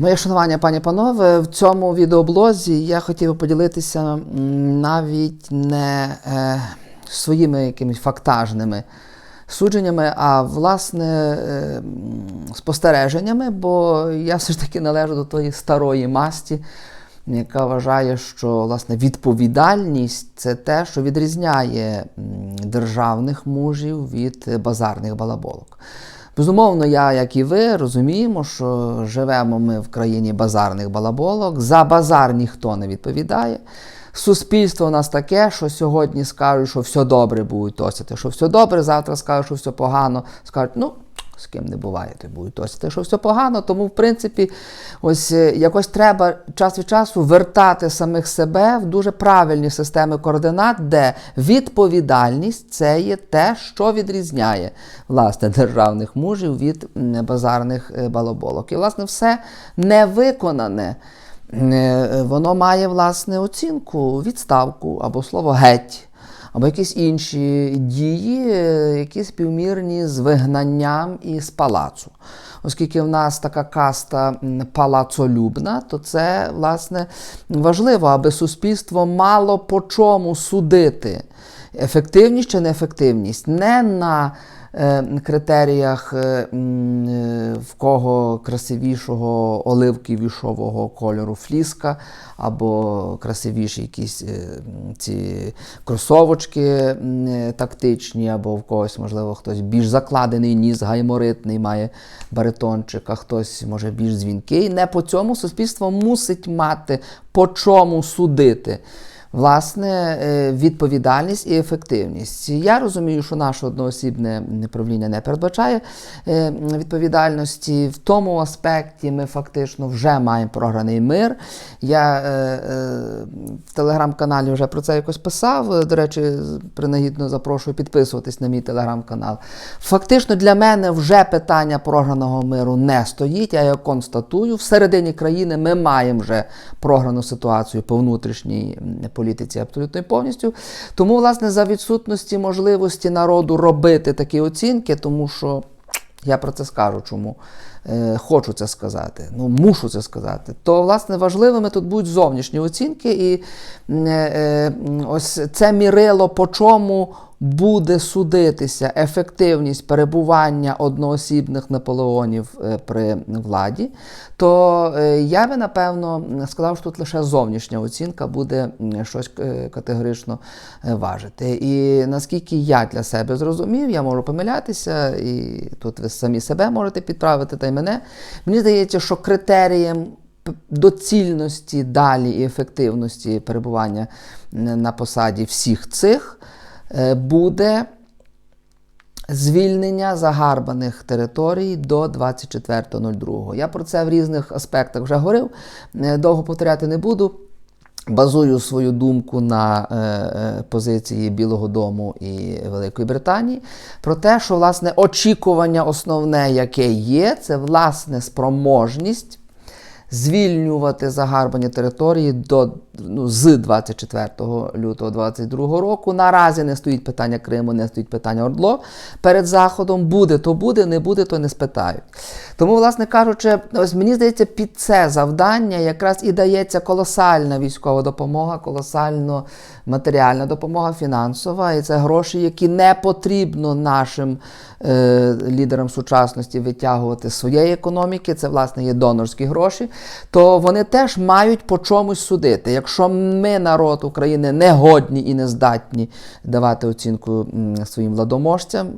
Моє шанування, пані панове, в цьому відеоблозі я хотів би поділитися навіть не е, своїми якимись фактажними судженнями, а власне е, спостереженнями, бо я все ж таки належу до тої старої масті, яка вважає, що власне відповідальність це те, що відрізняє державних мужів від базарних балаболок. Безумовно, я, як і ви, розуміємо, що живемо ми в країні базарних балаболок. За базар ніхто не відповідає. Суспільство у нас таке, що сьогодні скажуть, що все добре будуть тосити, що все добре, завтра скажуть, що все погано. Скажуть, ну, з ким не буває, то будуть тосити, що все погано. Тому, в принципі, ось е, якось треба час від часу вертати самих себе в дуже правильні системи координат, де відповідальність це є те, що відрізняє власне державних мужів від базарних е, балаболок. І, власне, все невиконане. е, Воно має власне оцінку, відставку або слово геть або якісь інші дії, які співмірні з вигнанням із палацу. Оскільки в нас така каста палацолюбна, то це власне важливо, аби суспільство мало по чому судити ефективність чи неефективність не на критеріях е, е, в кого красивішого оливковішого кольору фліска, або красивіші якісь е, ці кросовочки е, тактичні, або в когось, можливо, хтось більш закладений ніс, гайморитний, має баритончик, а хтось може більш дзвінкий. Не по цьому суспільство мусить мати по чому судити. Власне, е, відповідальність і ефективність. Я розумію, що наше одноосібне правління не передбачає е, відповідальності. В тому аспекті ми фактично вже маємо програний мир. Я е, в телеграм-каналі вже про це якось писав. До речі, принагідно запрошую підписуватись на мій телеграм-канал. Фактично для мене вже питання програного миру не стоїть. Я його констатую. Всередині країни ми маємо вже програну ситуацію по внутрішній м, політиці абсолютно повністю. Тому, власне, за відсутності можливості народу робити такі оцінки, тому що я про це скажу, чому е, хочу це сказати, ну мушу це сказати. То, власне, важливими тут будуть зовнішні оцінки, і е, е, ось це мірило, по чому буде судитися ефективність перебування одноосібних наполеонів е, при владі, то е, я би напевно сказав, що тут лише зовнішня оцінка буде щось е, категорично важити. І наскільки я для себе зрозумів, я можу помилятися, і тут ви самі себе можете підправити, та й мене. Мені здається, що критерієм доцільності далі і ефективності перебування на посаді всіх цих буде звільнення загарбаних територій до 24.02. Я про це в різних аспектах вже говорив, е, довго повторяти не буду. Базую свою думку на е, е, позиції Білого Дому і Великої Британії про те, що власне очікування основне, яке є, це власне спроможність звільнювати загарбані території до ну, з 24 лютого 2022 року. Наразі не стоїть питання Криму, не стоїть питання Ордло. Перед Заходом буде, то буде, не буде, то не спитають. Тому, власне кажучи, ось мені здається, під це завдання якраз і дається колосальна військова допомога, колосально матеріальна допомога фінансова. І це гроші, які не потрібно нашим е, лідерам сучасності витягувати з своєї економіки. Це, власне, є донорські гроші. То вони теж мають по чомусь судити. Якщо ми, народ України, не годні і не здатні давати оцінку своїм владоможцям,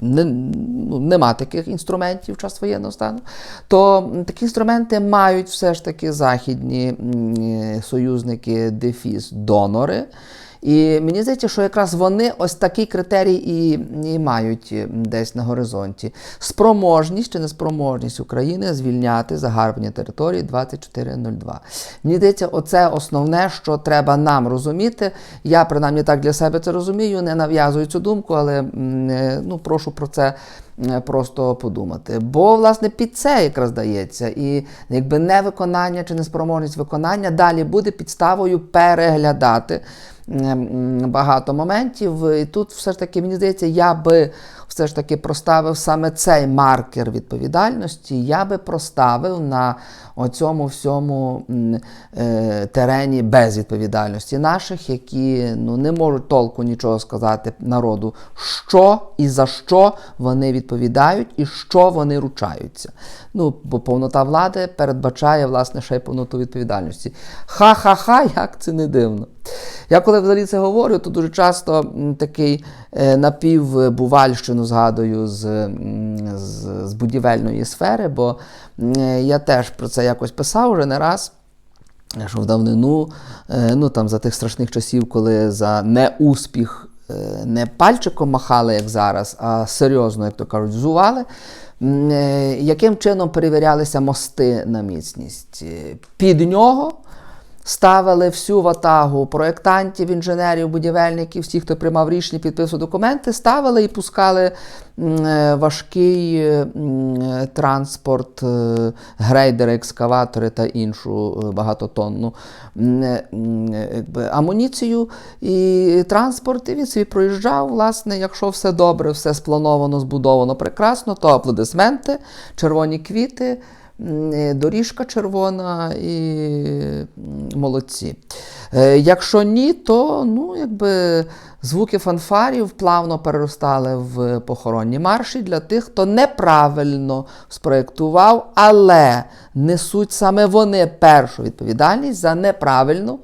не, ну, нема таких інструментів в час воєнного стану, то такі інструменти мають все ж таки західні е, союзники, дефіс, донори. І мені здається, що якраз вони ось такий критерій і, і мають десь на горизонті. Спроможність чи неспроможність України звільняти загарбні території 2402. Мені здається, оце основне, що треба нам розуміти. Я принаймні так для себе це розумію, не нав'язую цю думку, але е, ну, прошу про це е, просто подумати. Бо, власне, під це якраз дається. І якби невиконання чи неспроможність виконання далі буде підставою переглядати багато моментів. І тут все ж таки, мені здається, я би все ж таки проставив саме цей маркер відповідальності, я би проставив на оцьому всьому е, терені безвідповідальності наших, які ну, не можуть толку нічого сказати народу, що і за що вони відповідають, і що вони ручаються. Ну, бо повнота влади передбачає власне ще й повноту відповідальності. Ха-ха-ха, як це не дивно. Я коли взагалі це говорю, то дуже часто такий е, напівбувальщину згадую з, з, з будівельної сфери, бо я теж про це якось писав вже не раз. Що в давнину, е, ну там за тих страшних часів, коли за неуспіх е, не пальчиком махали, як зараз, а серйозно, як то кажуть, зували. Яким чином перевірялися мости на міцність? Під нього ставили всю ватагу проєктантів, інженерів, будівельників, всіх, хто приймав рішення, підписував документи, ставили і пускали е, важкий е, е, транспорт, грейдери, екскаватори та іншу багатотонну амуніцію і транспорт. І він собі проїжджав, власне, якщо все добре, все сплановано, збудовано прекрасно, то аплодисменти, червоні квіти. Е, Доріжка червона і молодці. Е, Якщо ні, то ну, якби звуки фанфарів плавно переростали в похоронні марші для тих, хто неправильно спроєктував, але несуть саме вони першу відповідальність за неправильну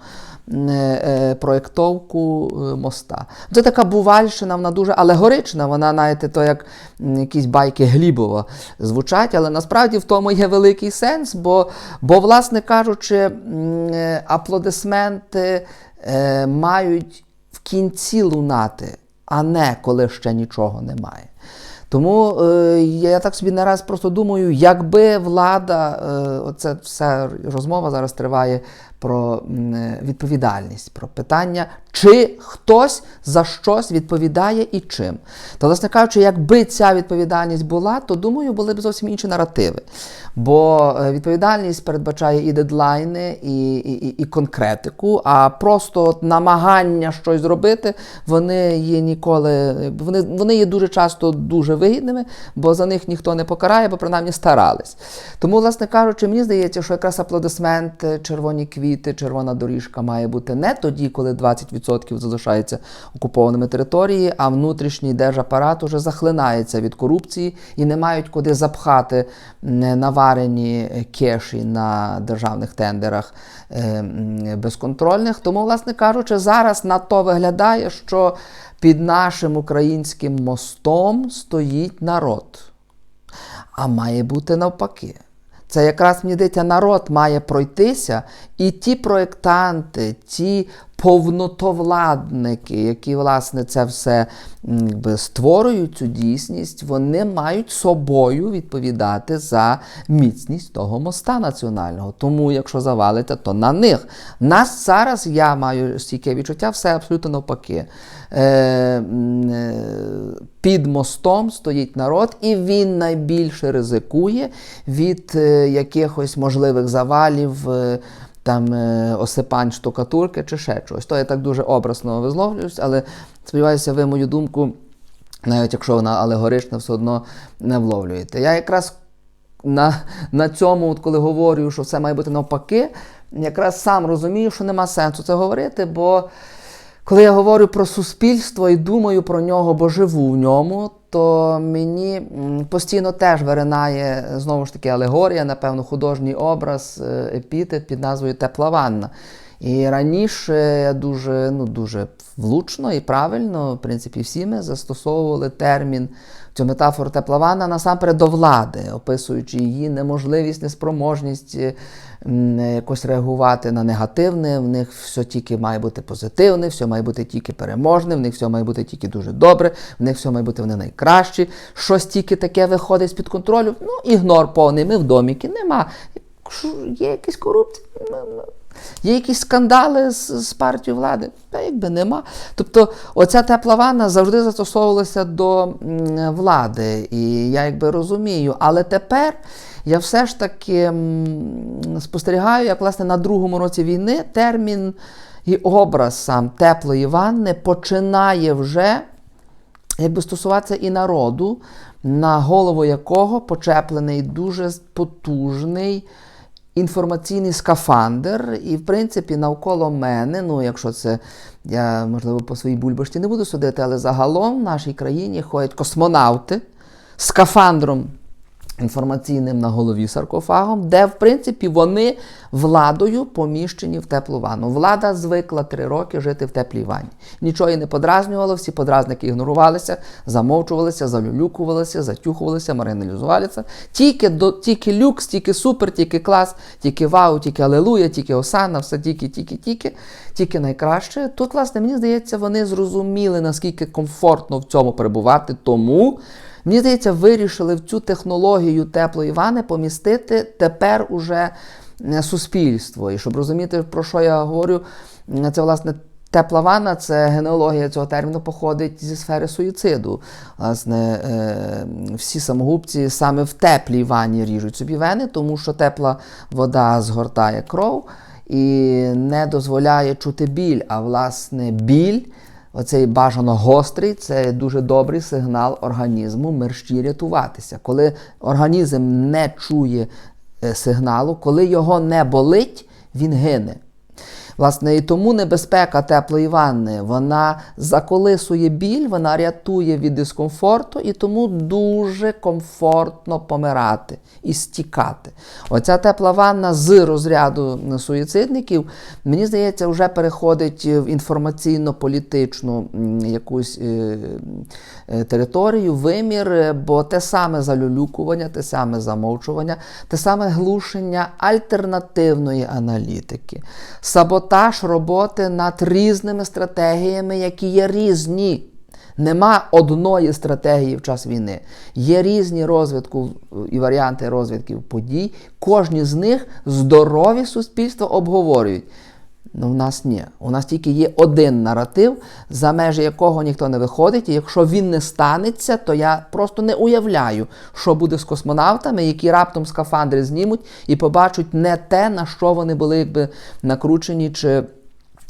проєктовку е, моста. Це така бувальщина, вона дуже алегорична, вона, знаєте, то як якісь байки Глібова звучать, але насправді в тому є великий сенс, бо, бо власне кажучи, е, аплодисменти е, мають в кінці лунати, а не коли ще нічого немає. Тому е, я так собі нараз просто думаю, якби влада, е, оце вся розмова зараз триває про е, відповідальність, про питання, чи хтось за щось відповідає і чим. То, власне кажучи, якби ця відповідальність була, то думаю, були б зовсім інші наративи. Бо е, відповідальність передбачає і дедлайни, і, і, і, конкретику, а просто намагання щось зробити, вони є ніколи, вони, вони є дуже часто дуже вигідними, бо за них ніхто не покарає, бо принаймні старались. Тому, власне кажучи, мені здається, що якраз аплодисменти, червоні квіти, червона доріжка має бути не тоді, коли 20% залишається окупованими території, а внутрішній держапарат уже захлинається від корупції і не мають куди запхати наварені кеші на державних тендерах е, безконтрольних. Тому, власне кажучи, зараз на то виглядає, що під нашим українським мостом стоїть народ. А має бути навпаки. Це якраз мені здається, народ має пройтися, і ті проєктанти, ті повнотовладники, які власне це все якби, створюють цю дійсність, вони мають собою відповідати за міцність того моста національного. Тому, якщо завалите, то на них. Нас зараз я маю стійке відчуття, все абсолютно навпаки. Е, е, під мостом стоїть народ, і він найбільше ризикує від е, якихось можливих завалів. е, там е, осипань штукатурки чи ще чогось. То я так дуже образно висловлююсь, але сподіваюся, ви мою думку, навіть якщо вона алегорична, все одно не вловлюєте. Я якраз на, на цьому, от коли говорю, що все має бути навпаки, якраз сам розумію, що нема сенсу це говорити, бо коли я говорю про суспільство і думаю про нього, бо живу в ньому, то мені постійно теж виринає знову ж таки алегорія, напевно, художній образ, е, епітет під назвою Тепла ванна. І раніше я дуже, ну, дуже влучно і правильно, в принципі, всі ми застосовували термін цю метафору тепла ванна насамперед до влади, описуючи її неможливість, неспроможність е, якось реагувати на негативне. В них все тільки має бути позитивне, все має бути тільки переможне, в них все має бути тільки дуже добре, в них все має бути вони найкращі. Щось тільки таке виходить з-під контролю. Ну, ігнор повний, ми в доміки, нема. Є якась корупція? Є якісь скандали з, з партією влади? Та якби нема. Тобто, оця тепла ванна завжди застосовувалася до влади. І я якби розумію. Але тепер я все ж таки спостерігаю, як власне на другому році війни термін і образ сам теплої ванни починає вже якби стосуватися і народу, на голову якого почеплений дуже потужний інформаційний скафандр. І, в принципі, навколо мене, ну, якщо це я, можливо, по своїй бульбашці не буду судити, але загалом в нашій країні ходять космонавти скафандром інформаційним на голові саркофагом, де, в принципі, вони владою поміщені в теплу ванну. Влада звикла три роки жити в теплій ванні. Нічого її не подразнювало, всі подразники ігнорувалися, замовчувалися, залюлюкувалися, затюхувалися, маргіналізувалися. Тільки, до, тільки люкс, тільки супер, тільки клас, тільки вау, тільки алелуя, тільки осана, все тільки, тільки, тільки, тільки найкраще. Тут, власне, мені здається, вони зрозуміли, наскільки комфортно в цьому перебувати, тому. Мені здається, вирішили в цю технологію теплої вани помістити тепер уже суспільство. І щоб розуміти, про що я говорю, це власне. Тепла ванна, це генеалогія цього терміну походить зі сфери суїциду. Власне, е, всі самогубці саме в теплій ванні ріжуть собі вени, тому що тепла вода згортає кров і не дозволяє чути біль. А власне, біль Оцей бажано гострий це дуже добрий сигнал організму мерщі рятуватися. Коли організм не чує е, сигналу, коли його не болить, він гине. Власне, і тому небезпека теплої ванни, вона заколисує біль, вона рятує від дискомфорту, і тому дуже комфортно помирати і стікати. Оця тепла ванна з розряду суїцидників, мені здається, вже переходить в інформаційно-політичну якусь е, е, територію, вимір, бо те саме залюлюкування, те саме замовчування, те саме глушення альтернативної аналітики. Саботаж саботаж роботи над різними стратегіями, які є різні. Нема одної стратегії в час війни. Є різні розвитку і варіанти розвитків подій. Кожні з них здорові суспільства обговорюють. Ну, в нас ні. У нас тільки є один наратив, за межі якого ніхто не виходить. І якщо він не станеться, то я просто не уявляю, що буде з космонавтами, які раптом скафандри знімуть і побачать не те, на що вони були якби накручені чи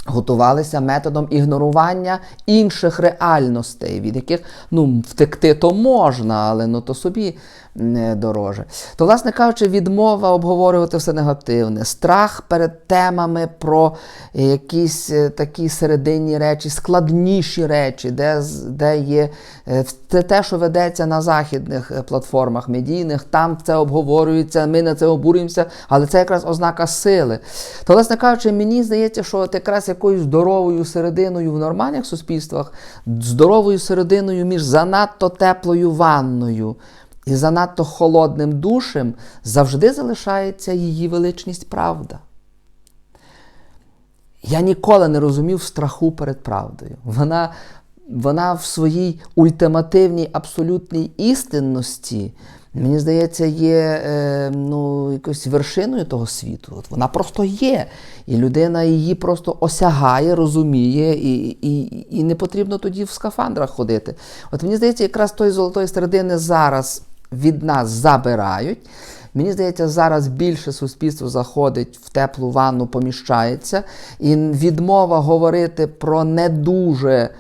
готувалися методом ігнорування інших реальностей, від яких ну, втекти то можна, але ну то собі не дороже. То, власне кажучи, відмова обговорювати все негативне, страх перед темами про якісь е, такі серединні речі, складніші речі, де де є е, це те, що ведеться на західних е, платформах медійних, там це обговорюється, ми на це обурюємося, але це якраз ознака сили. То, власне кажучи, мені здається, що от якраз якоюсь здоровою серединою в нормальних суспільствах, здоровою серединою між занадто теплою ванною і занадто холодним душем завжди залишається її величність правда. Я ніколи не розумів страху перед правдою. Вона вона в своїй ультимативній абсолютній істинності, мені здається, є е, ну, якоюсь вершиною того світу. От Вона просто є. І людина її просто осягає, розуміє, і і, і не потрібно тоді в скафандрах ходити. От мені здається, якраз тої золотої середини зараз від нас забирають. Мені здається, зараз більше суспільство заходить в теплу ванну, поміщається, і відмова говорити про не дуже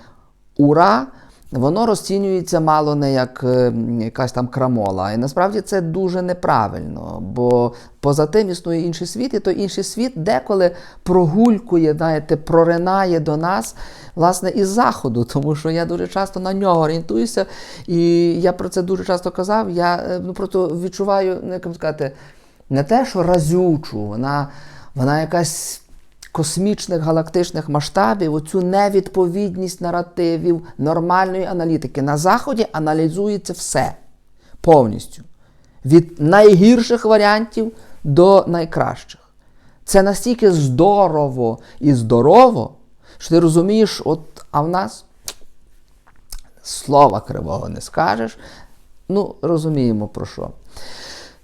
ура. Воно розцінюється мало не як е, якась там крамола. І насправді це дуже неправильно, бо поза тим існує інший світ, і той інший світ деколи прогулькує, знаєте, проринає до нас власне із заходу, тому що я дуже часто на нього орієнтуюся, і я про це дуже часто казав. Я е, ну, просто відчуваю, ну, як сказати, не те, що разючу, вона, вона якась космічних галактичних масштабів, оцю невідповідність наративів нормальної аналітики. На Заході аналізується все повністю. Від найгірших варіантів до найкращих. Це настільки здорово і здорово, що ти розумієш, от, а в нас слова кривого не скажеш. Ну, розуміємо про що.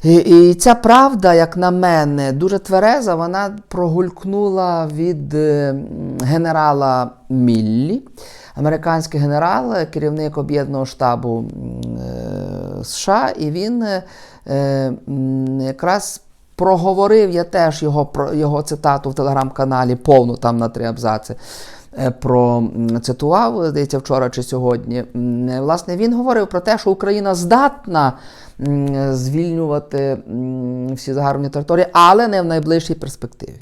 І, і ця правда, як на мене, дуже твереза, вона прогулькнула від е, генерала Міллі, американський генерал, керівник об'єднаного штабу е, США, і він е, якраз проговорив я теж його, його цитату в телеграм-каналі, повну там на три абзаци. Е, Про здається, вчора чи сьогодні. Е, Власне, він говорив про те, що Україна здатна звільнювати всі загарбні території, але не в найближчій перспективі.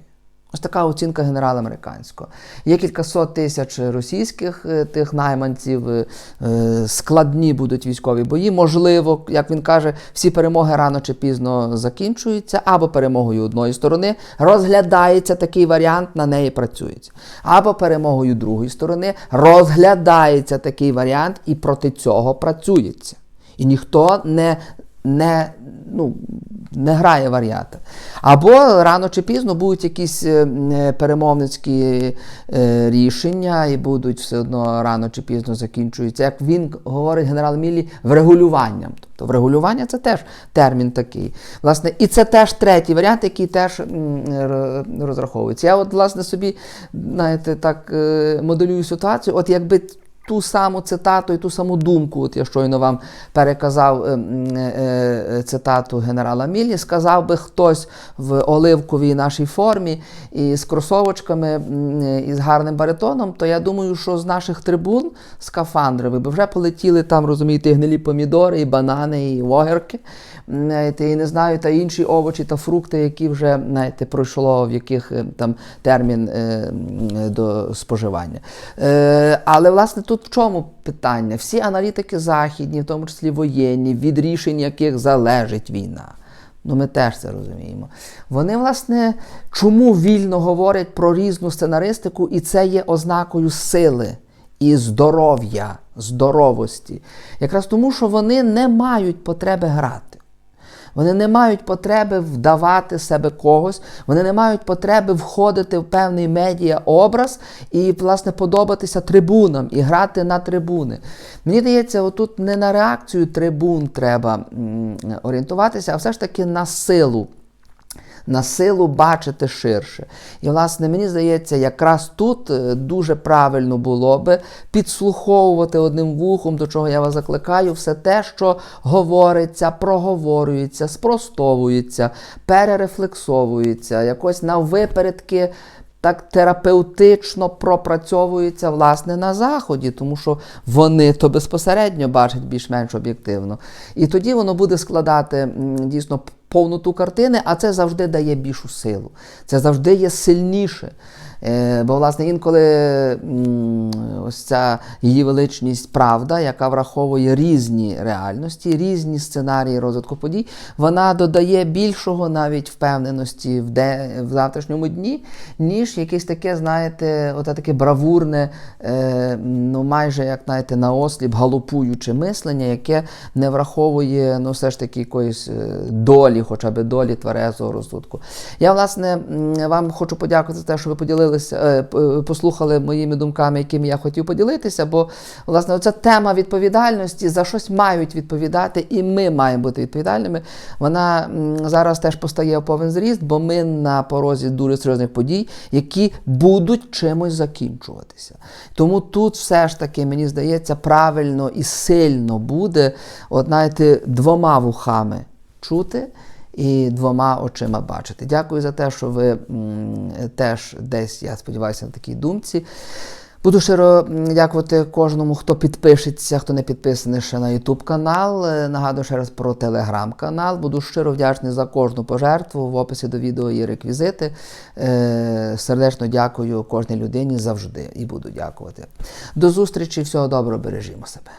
Ось така оцінка генерала американського. Є кількасот тисяч російських е, тих найманців, е, е, складні будуть військові бої. Можливо, як він каже, всі перемоги рано чи пізно закінчуються, або перемогою одної сторони розглядається такий варіант, на неї працюється. Або перемогою другої сторони розглядається такий варіант, і проти цього працюється. І ніхто не, не, ну, не грає варіанти. Або рано чи пізно будуть якісь е, е, перемовницькі е, рішення, і будуть все одно рано чи пізно закінчуються. Як він говорить генерал Міллі, врегулюванням. Тобто врегулювання це теж термін такий. Власне, і це теж третій варіант, який теж розраховується. Я от, власне, собі, знаєте, так моделюю ситуацію, от якби ту саму цитату і ту саму думку, от я щойно вам переказав е, е, е, цитату генерала Міллі, сказав би хтось в оливковій нашій формі і з кросовочками і з гарним баритоном, то я думаю, що з наших трибун скафандрових би вже полетіли там, розумієте, гнилі помідори, і банани, і огірки, знаєте, і не знаю, та інші овочі та фрукти, які вже знаєте, пройшло в яких е, там термін е, до споживання. Е, але власне в чому питання? Всі аналітики західні, в тому числі воєнні, від рішень яких залежить війна. Ну, ми теж це розуміємо. Вони, власне, чому вільно говорять про різну сценаристику, і це є ознакою сили і здоров'я, здоровості. Якраз тому, що вони не мають потреби грати. Вони не мають потреби вдавати себе когось, вони не мають потреби входити в певний медіаобраз і, власне, подобатися трибунам і грати на трибуни. Мені здається, отут не на реакцію трибун треба орієнтуватися, а все ж таки на силу. На силу бачити ширше. І, власне, мені здається, якраз тут е, дуже правильно було би підслуховувати одним вухом, до чого я вас закликаю, все те, що говориться, проговорюється, спростовується, перерефлексовується, якось наввипередки так терапевтично пропрацьовується власне на заході, тому що вони то безпосередньо бачать більш-менш об'єктивно. І тоді воно буде складати дійсно повноту картини, а це завжди дає більшу силу. Це завжди є сильніше. Е, Бо, власне, інколи ось ця її величність правда, яка враховує різні реальності, різні сценарії розвитку подій, вона додає більшого навіть впевненості в, де, в завтрашньому дні, ніж якесь таке, знаєте, оте таке бравурне, е, ну майже як знаєте, наосліп галопуюче мислення, яке не враховує ну, все ж таки якоїсь е, долі, хоча б долі тверезого розвитку. Я, власне, вам хочу подякувати за те, що ви поділилися, е, послухали моїми думками, якими я хотів поділитися. Бо, власне, оця тема відповідальності за щось мають відповідати, і ми маємо бути відповідальними. Вона зараз теж постає в повен зріст, бо ми на порозі дуже серйозних подій, які будуть чимось закінчуватися. Тому тут все ж таки, мені здається, правильно і сильно буде, от знаєте, двома вухами чути і двома очима бачити. Дякую за те, що ви теж десь, я сподіваюся, на такій думці. Буду щиро дякувати кожному, хто підпишеться, хто не підписаний ще на YouTube канал. Е, Нагадую ще раз про телеграм канал. Буду щиро вдячний за кожну пожертву. В описі до відео є реквізити. Е, Сердечно дякую кожній людині завжди і буду дякувати. До зустрічі, всього доброго, бережімо себе.